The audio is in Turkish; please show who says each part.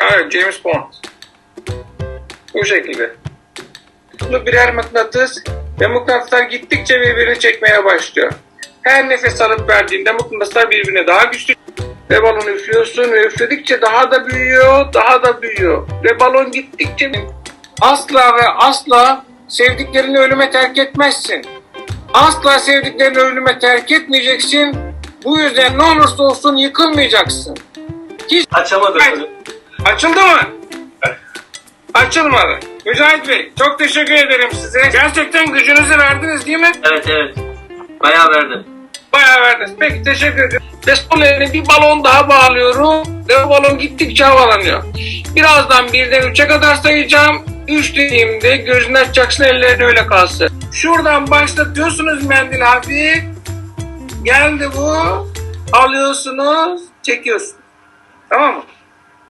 Speaker 1: Evet James Bond. Bu şekilde. Bu birer mıknatıs ve mıknatıslar gittikçe birbirini çekmeye başlıyor. Her nefes alıp verdiğinde mıknatıslar birbirine daha güçlü ve balonu üflüyorsun ve üfledikçe daha da büyüyor, daha da büyüyor. Ve balon gittikçe asla ve asla sevdiklerini ölüme terk etmezsin. Asla sevdiklerini ölüme terk etmeyeceksin. Bu yüzden ne olursa olsun yıkılmayacaksın. Hiç
Speaker 2: Açamadım.
Speaker 1: Evet. Açıldı mı? Açılmadı. Mücahit Bey çok teşekkür ederim size. Gerçekten gücünüzü verdiniz değil mi?
Speaker 2: Evet evet. Bayağı verdim.
Speaker 1: Bayağı verdiniz. Peki teşekkür ederim. Eline bir balon daha bağlıyorum. Ve o balon gittikçe havalanıyor. Birazdan birden üçe kadar sayacağım. Üç dediğimde gözünü açacaksın ellerin öyle kalsın. Şuradan başlatıyorsunuz mendil hafif. Geldi bu. Alıyorsunuz, çekiyorsunuz. Tamam mı?